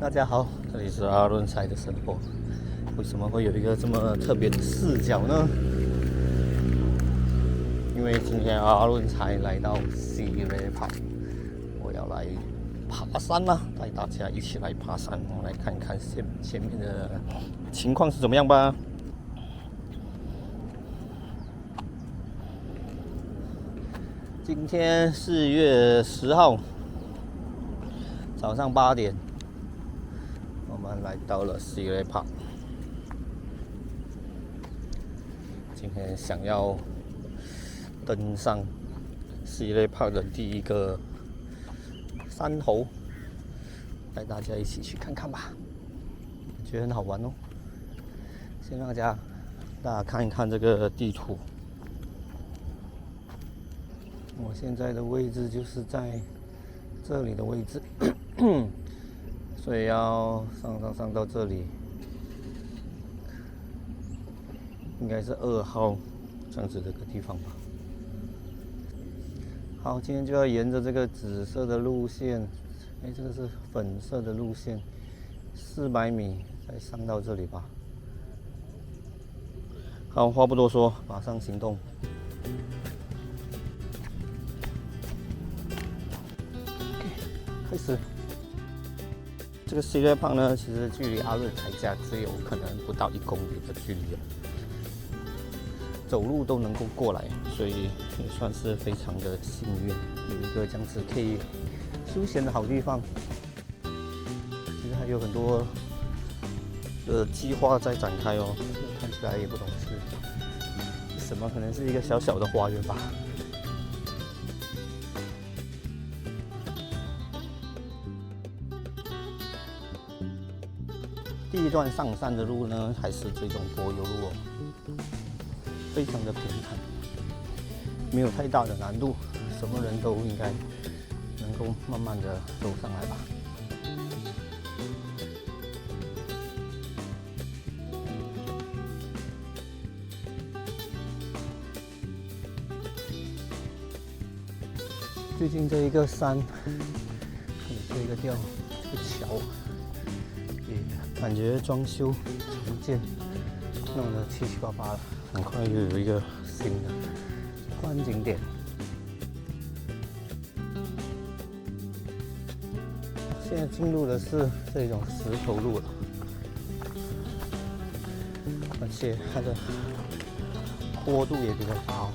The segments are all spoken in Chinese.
大家好，这里是阿伦才的生活。为什么会有一个这么特别的视角呢？因为今天阿伦才来到西雷跑，我要来爬山啦，带大家一起来爬山，我来看看前前面的情况是怎么样吧。今天四月十号早上八点，们来到了西雷帕。今天想要登上西雷帕的第一个山头，带大家一起去看看吧，觉得很好玩哦。先让大家大家看一看这个地图。我现在的位置就是在这里的位置，所以要上上上到这里，应该是二号这样子这个地方吧。好，今天就要沿着这个紫色的路线，哎，这个是粉色的路线，四百米再上到这里吧。好，话不多说，马上行动。开始，这个 C 列胖呢，其实距离阿瑞才家只有可能不到一公里的距离了走路都能够过来，所以也算是非常的幸运，有一个这样子可以休闲的好地方。其实还有很多的计划在展开哦，看起来也不懂是什么，可能是一个小小的花园吧。一段上山的路呢，还是这种柏油路哦，非常的平坦，没有太大的难度，什么人都应该能够慢慢的走上来吧。最近这一个山，这一个吊，这个桥。感觉装修重建弄得七七八八了，很快又有一个新的观景点。现在进入的是这种石头路了，而且它的坡度也比较大。旁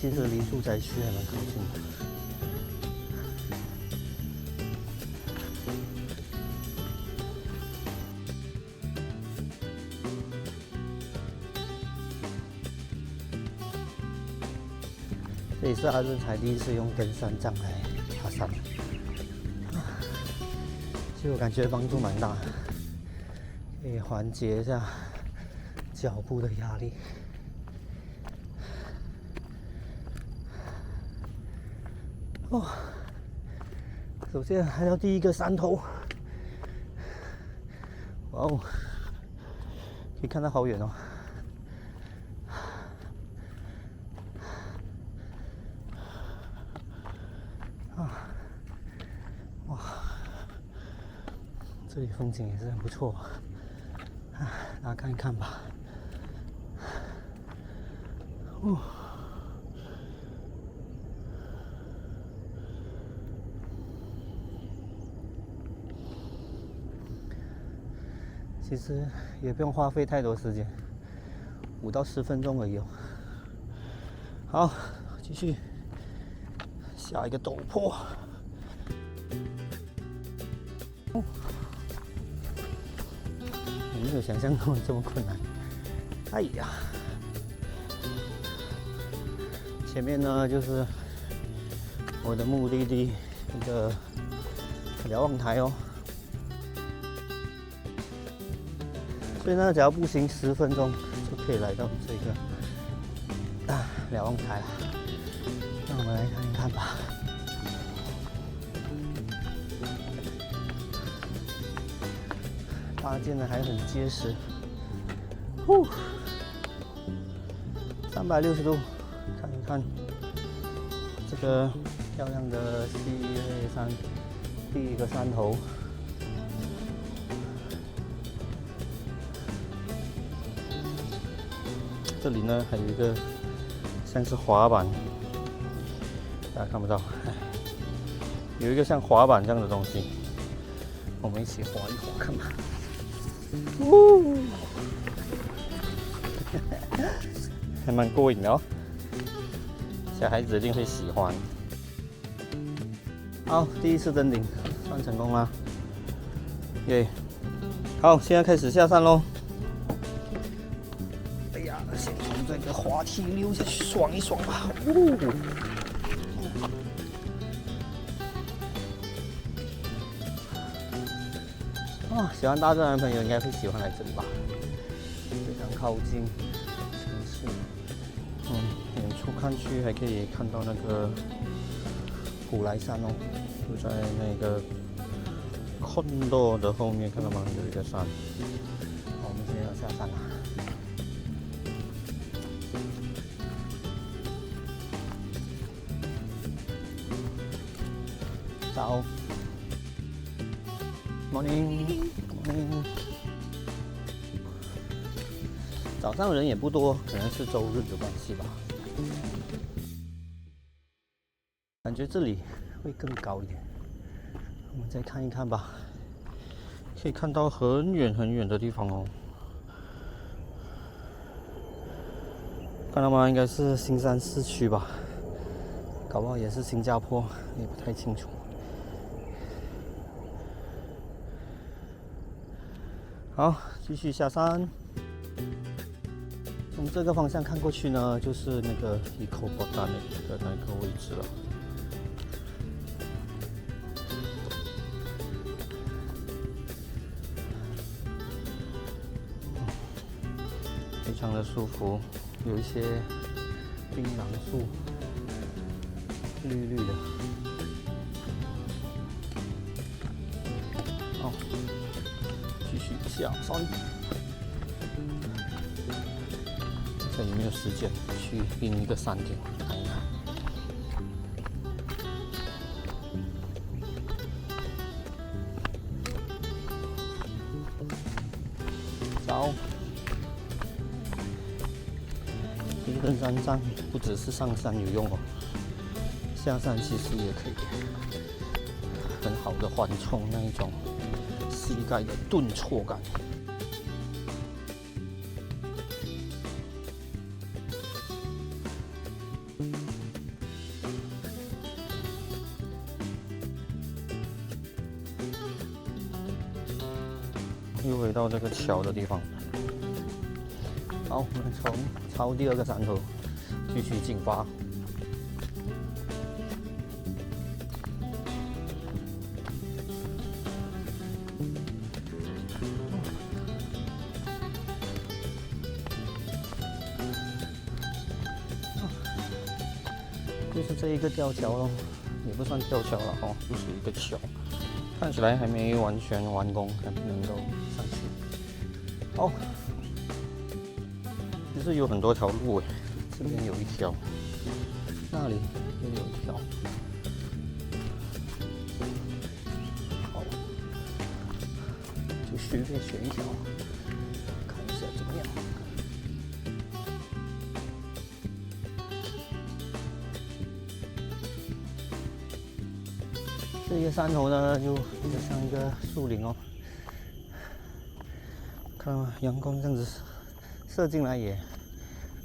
其实离住宅区还蛮靠近的。这也是阿润才第一次用登山杖来爬山，其实我感觉帮助蛮大，可以缓解一下。脚步的压力。哦，首先来到第一个山头，哇哦，可以看到好远哦。啊，哇，这里风景也是很不错，啊，大家看一看吧。哦，其实也不用花费太多时间，五到十分钟而已哦。好，继续下一个陡坡。哦，没有想象中这么困难。哎呀！前面呢就是我的目的地，一个瞭望台哦。所以呢只要步行十分钟就可以来到这个啊瞭望台了。让我们来看一看吧。搭建的还很结实。哦三百六十度看一看。这个漂亮的西岳山第一个山头。这里呢还有一个像是滑板，大家看不到，有一个像滑板这样的东西，我们一起滑一滑看吧。呜，还蛮过瘾的哦，小孩子一定会喜欢。好，第一次登顶算成功了，耶！好，现在开始下山喽。从这个滑梯溜下去爽一爽吧。呜！啊，喜欢大自然的朋友应该会喜欢来这里吧？非常靠近城市。嗯，远处看去还可以看到那个古莱山哦，就在那个昆多的后面，看到吗？有一个山。好，我们现在要下山了。早，morning，morning。早上人也不多，可能是周日的关系吧。感觉这里会更高一点，我们再看一看吧。可以看到很远很远的地方哦，看到吗？应该是新山市区吧，搞不好也是新加坡，也不太清楚。好，继续下山。从这个方向看过去呢，就是那个 Eco Botanic 的那个位置了。非常的舒服，有一些槟榔树，绿绿的。下山。看有没有时间去另一个山顶看一看。走。一根山杖不只是上山有用哦，下山其实也可以很好的缓冲那一种膝盖的顿挫感。又回到这个桥的地方。好，我们从抄第二个山头继续进发。就是这一个吊桥咯，也不算吊桥了哦，就是一个桥。看起来还没完全完工，还不能够上去。好，其实有很多条路诶，这边有一条，那里也有一条。好，就随便选一条，这个山头呢，就就像一个树林哦，看到吗？阳光这样子射进来也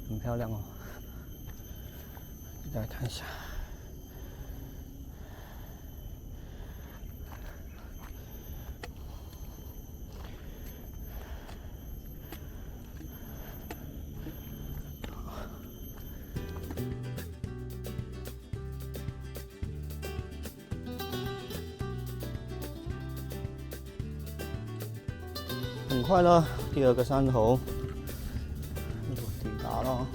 很漂亮哦。大家看一下。很快了，第二个山头抵达了。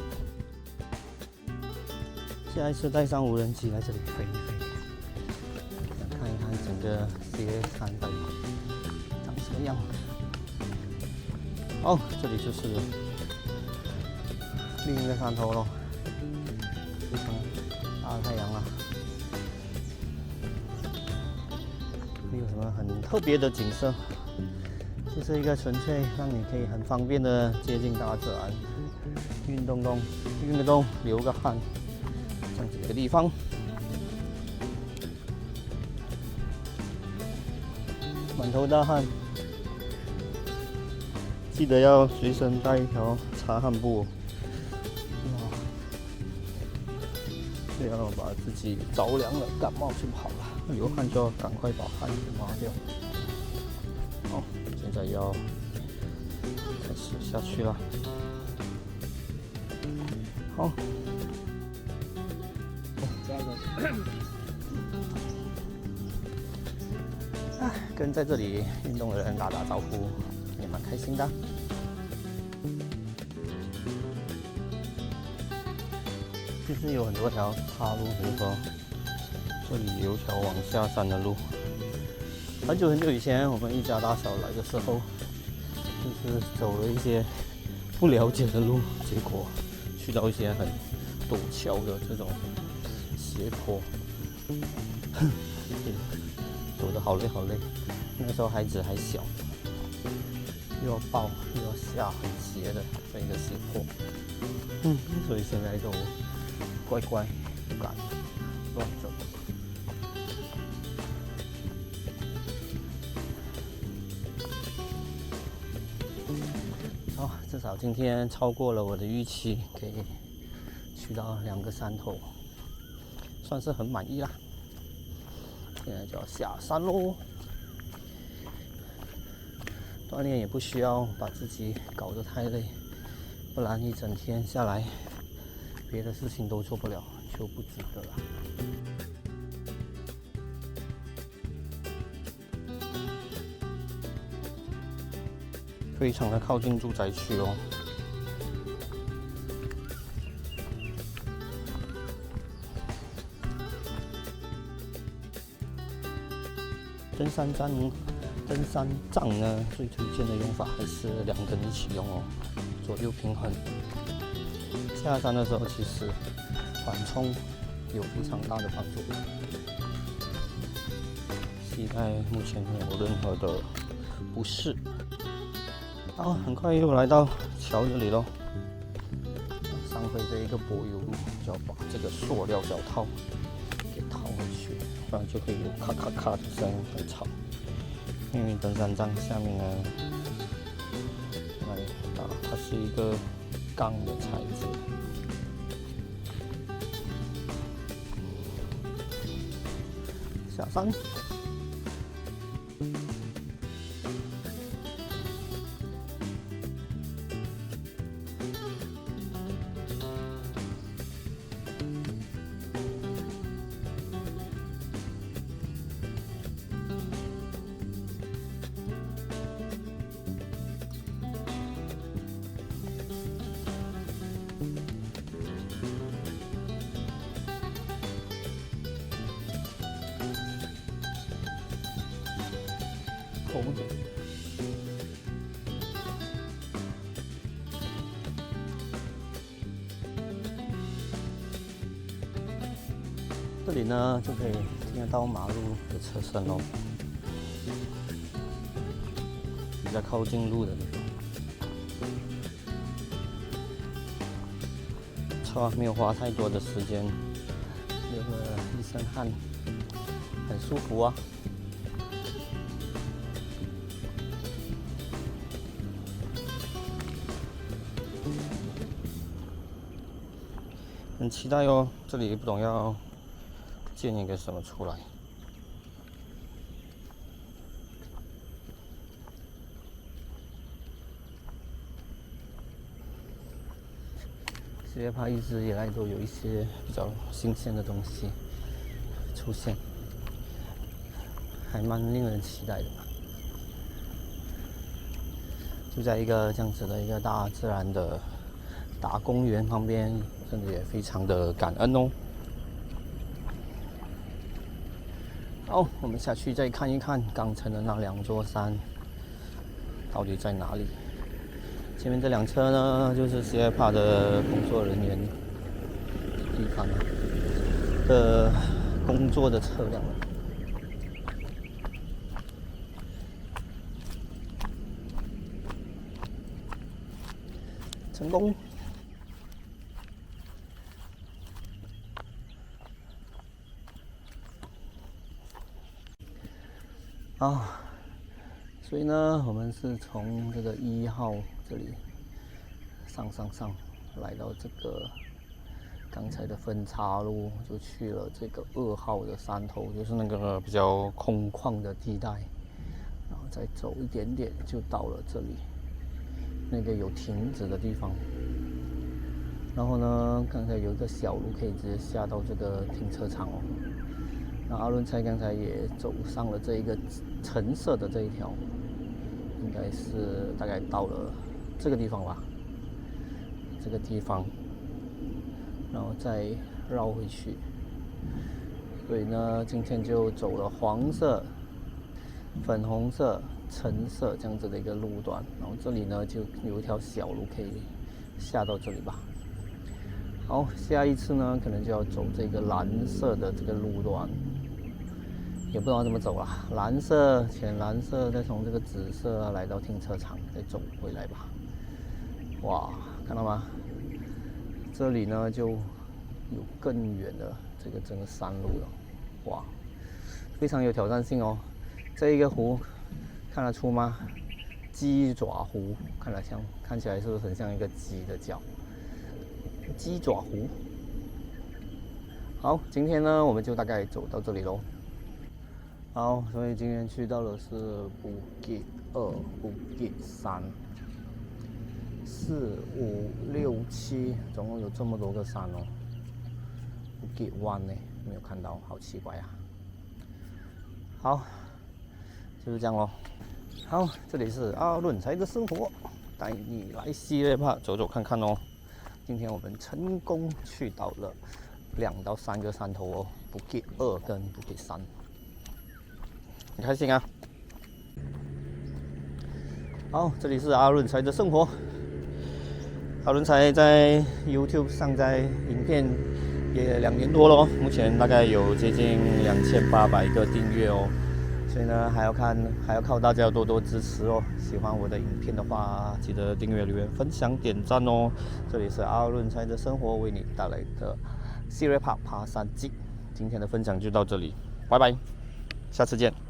下一次带上无人机来这里飞一飞，看一看整个雪山的长什么样。哦，这里就是另一个山头喽，非常大的太阳啊！没有什么很特别的景色，就是一个纯粹让你可以很方便的接近大自然，运动动、运动、流个汗这样子一个地方。满头大汗，记得要随身带一条擦汗布，不要把自己着凉了、感冒就不好了。流汗就要赶快把汗给抹掉。好，现在要开始下去了。好。跟在这里运动的人打打招呼，也蛮开心的。其实有很多条岔路，比如说这里有条往下山的路。很久很久以前，我们一家大小来的时候，就是走了一些不了解的路，结果去到一些很陡峭的这种斜坡，走的好累好累。那时候孩子还小，又要抱又要下很斜的这个斜坡，嗯，所以现在都乖乖不敢乱走。至少今天超过了我的预期，可以去到两个山头，算是很满意啦。现在就要下山喽。锻炼也不需要把自己搞得太累，不然一整天下来，别的事情都做不了，就不值得了。非常的靠近住宅区哦。登山杖。登山杖呢，最推荐的用法还是两根一起用哦，左右平衡。下山的时候，其实缓冲有非常大的帮助。膝盖目前没有任何的不适。好，很快又来到桥这里喽。上回这一个柏油路，就要把这个塑料脚套给套回去，不然就会有咔咔咔的声音，很吵。因为登山杖下面呢，来啊，它是一个钢的材质。下山。这里呢，就可以听得到马路的车声哦，比较靠近路的地方。错，没有花太多的时间，流了一身汗，很舒服啊。很期待哦，这里不懂要建一个什么出来。世界怕一直以来都有一些比较新鲜的东西出现，还蛮令人期待的。就在一个这样子的一个大自然的大公园旁边。真的也非常的感恩哦。好，我们下去再看一看刚才的那两座山到底在哪里。前面这辆车呢，就是西爱帕的工作人员地方的工作的车辆。成功。啊，所以呢，我们是从这个一号这里上上上来到这个刚才的分岔路，就去了这个二号的山头，就是那个比较空旷的地带，然后再走一点点就到了这里，那个有亭子的地方。然后呢，刚才有一个小路可以直接下到这个停车场哦。那阿伦才刚才也走上了这一个橙色的这一条，应该是大概到了这个地方吧，这个地方，然后再绕回去。所以呢，今天就走了黄色、粉红色、橙色这样子的一个路段，然后这里呢就有一条小路可以下到这里吧。好，下一次呢可能就要走这个蓝色的这个路段。也不知道怎么走了，蓝色、浅蓝色，再从这个紫色来到停车场，再走回来吧。哇，看到吗？这里呢就有更远的这个整个山路了。哇，非常有挑战性哦。这一个湖看得出吗？鸡爪湖，看得像，看起来是不是很像一个鸡的脚？鸡爪湖。好，今天呢我们就大概走到这里喽。好，所以今天去到的是布吉二、布吉三、四、五、六、七，总共有这么多个山哦。布吉湾呢，没有看到，好奇怪啊。好，就是这样咯。好，这里是阿伦才的生活，带你来西列帕走走看看哦。今天我们成功去到了两到三个山头哦，不给二跟不给三。很开心啊！好，这里是阿伦才的生活。阿伦才在 YouTube 上载影片也两年多了，目前大概有接近两千八百个订阅哦。所以呢，还要看，还要靠大家多多支持哦。喜欢我的影片的话，记得订阅、留言、分享、点赞哦。这里是阿伦才的生活为你带来的 Siri 爬爬山记。今天的分享就到这里，拜拜，下次见。